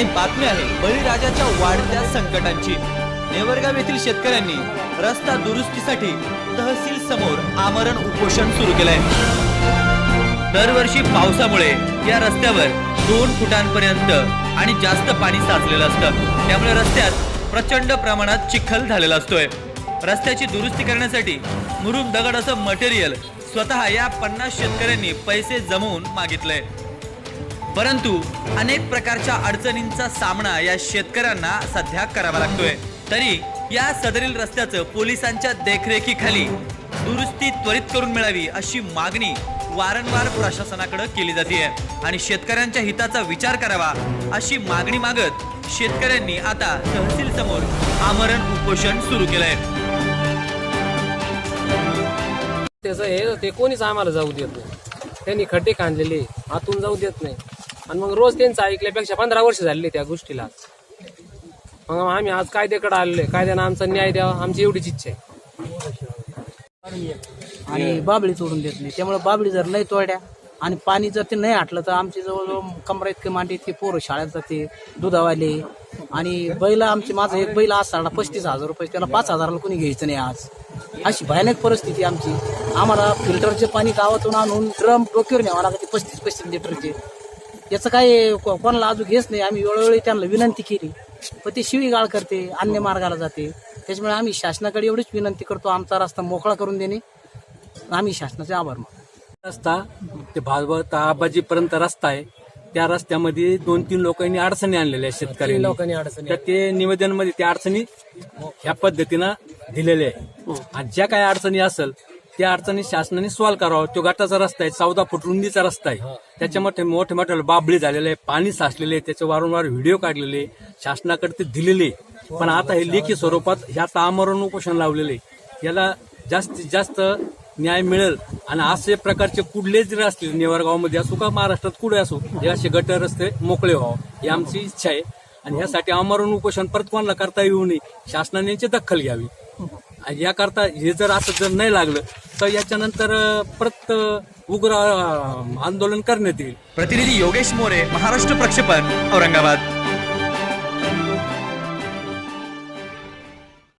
आणि बातमी आहे बळीराजाच्या वाढत्या संकटांची. नेवरगाव येथील शेतकऱ्यांनी रस्ता दुरुस्तीसाठी तहसील समोर आमरण उपोषण सुरू केलंय. दरवर्षी पावसामुळे या रस्त्यावर दोन फुटांपर्यंत आणि जास्त पाणी साचलेलं असतं. त्यामुळे रस्त्यात प्रचंड प्रमाणात चिखल झालेला असतोय. रस्त्याची दुरुस्ती करण्यासाठी मुरुम दगड असं मटेरियल स्वतः या पन्नास शेतकऱ्यांनी पैसे जमवून मागितलंय. परंतु अनेक प्रकारच्या अडचणींचा सामना या शेतकऱ्यांना सध्या करावा लागतोय. तरी या सदरील रस्त्याचं पोलिसांच्या देखरेखीखाली दुरुस्ती त्वरित करून मिळावी अशी मागणी वारंवार प्रशासनाकडे केली जाते आणि शेतकऱ्यांच्या हिताचा विचार करावा अशी मागणी मागत शेतकऱ्यांनी आता तहसील समोर आमरण उपोषण सुरू केलंय. त्याचं हे ते कोणीच आम्हाला जाऊ देत नाही. त्यांनी खड्डे खांदलेले आतून जाऊ देत नाही. आणि मग रोज त्यांचं ऐकल्यापेक्षा पंधरा वर्ष झालेली त्या गोष्टीला. मग आम्ही आज कायद्याकडे आलेलो आहे कायद्यानं आमचा न्याय द्यावा आमची एवढीच इच्छा आहे. आणि बाबळी तोडून देत नाही. त्यामुळे बाबळी जर नाही तोड्या आणि पाणी जर ते नाही आटलं तर आमची जवळजवळ कमरा इतके मांडी इतके पोरं शाळेत जाते दुधावाले. आणि बैल आमची माझा एक बैल आज साडा पस्तीस हजार रुपये. त्याला पाच हजाराला कोणी घ्यायचं नाही आज. अशी भयानक परिस्थिती आमची. आम्हाला फिल्टरचे पाणी गावातून आणून ड्रम डोक्यावर न्यावं लागते पस्तीस पस्तीस लिटरचे. याचं काय को- कोणाला अजून घेच नाही. आम्ही वेळोवेळी त्यांना विनंती केली. पण ते शिवीगाळ करते अन्य मार्गाला जाते. त्याच्यामुळे आम्ही शासनाकडे एवढीच विनंती करतो. आमचा रस्ता मोकळा करून देणे. आम्ही शासनाचे आभार मानतो. रस्ता ते भागवत आबाजीपर्यंत रस्ता आहे. त्या रस्त्यामध्ये दोन तीन लोकांनी अडचणी आणलेल्या आहेत शेतकऱ्यांनी. लोकांनी अडचणी तर ते निवेदनमध्ये त्या अडचणी ह्या पद्धतीनं दिलेल्या आहे आणि ज्या काही अडचणी असेल त्या अडचणी शासनाने सॉल्व्ह करावं तो गटाचा रस्ता आहे चौदा फूट रुंदीचा रस्ता आहे त्याच्यामध्ये मोठे मोठे बाबळी झालेले आहे पाणी साचलेले आहे त्याचे वारंवार व्हिडिओ काढलेले. शासनाकडे ते दिलेले. पण आता हे लेखी स्वरूपात ह्यात आमरण उपोषण लावलेले. याला जास्तीत जास्त न्याय मिळेल आणि असे प्रकारचे कुठले जरी असतील नेवारगावमध्ये असो का महाराष्ट्रात कुठे असो हे असे गटर रस्ते मोकळे व्हावं ही आमची इच्छा आहे आणि ह्यासाठी आमरण उपोषण परत कोणाला करता येऊ नये शासनाने याची दखल घ्यावी आणि याकरता हे जर असं जर नाही लागलं तर याच्यानंतर परत उग्र आंदोलन करण्यात येईल. प्रतिनिधी योगेश मोरे महाराष्ट्र प्रक्षेपण औरंगाबाद.